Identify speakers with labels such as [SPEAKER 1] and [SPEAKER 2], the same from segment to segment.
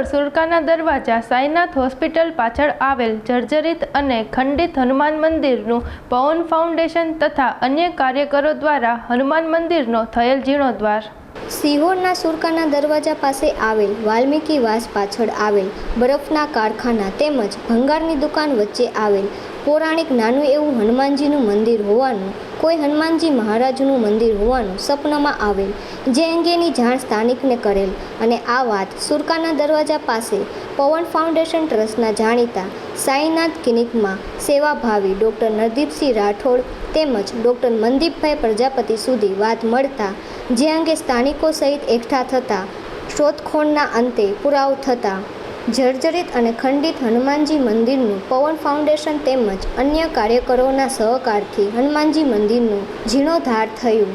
[SPEAKER 1] Road સુરકાના દરવાજા Sainath hospital પાછળ આવેલ જર્જરિત અને ખંડિત હનુમાન મંદિરનું પવન ફાઉન્ડેશન તથા અન્ય કાર્યકરો દ્વારા હનુમાન મંદિરનો થયેલ જીર્ણોદ્વાર
[SPEAKER 2] સિહોરના સુરકાના દરવાજા પાસે આવેલ વાલ્મીકી વાસ પાછળ આવેલ બરફના કારખાના તેમજ ભંગારની દુકાન વચ્ચે આવેલ પૌરાણિક નાનું એવું હનુમાનજીનું મંદિર હોવાનું કોઈ હનુમાનજી મહારાજનું મંદિર હોવાનું સપનામાં આવેલ, જે અંગેની જાણ સ્થાનિકને કરેલ. અને આ વાત સુરકાના દરવાજા પાસે પવન ફાઉન્ડેશન ટ્રસ્ટના જાણીતા સાઈનાથ ક્લિનિકમાં સેવાભાવી ડૉક્ટર નરદીપસિંહ રાઠોડ તેમજ ડૉક્ટર મનદીપભાઈ પ્રજાપતિ સુધી વાત મળતા, જે અંગે સ્થાનિકો સહિત એકઠા થતાં, શોધખોળના અંતે પુરાવો થતાં જર્જરિત અને ખંડિત હનુમાનજી મંદિરનું પવન ફાઉન્ડેશન તેમજ અન્ય કાર્યકરોના સહકારથી હનુમાનજી મંદિરનું જીર્ણોદ્ધાર થયું.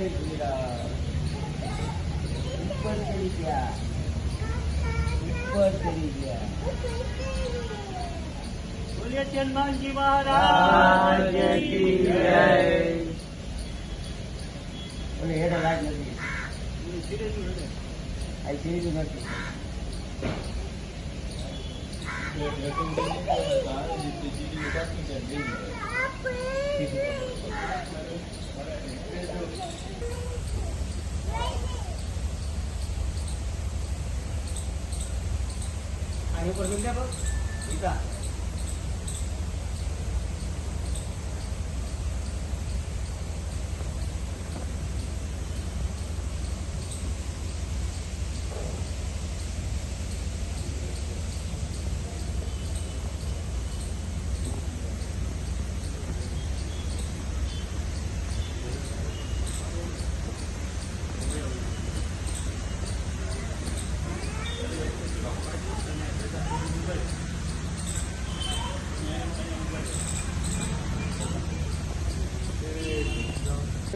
[SPEAKER 3] જય શ્રીરામ ઉપર કરી ગયા ઉપર કરી ગયા
[SPEAKER 4] બોલીએ હનુમાનજી મહારાજ કી જય.
[SPEAKER 3] ઓલે હેડે રાજ નથી આ સિરીજ નથી આની ¿Qué es eso? ¿Qué es.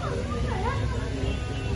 [SPEAKER 3] 好多水啊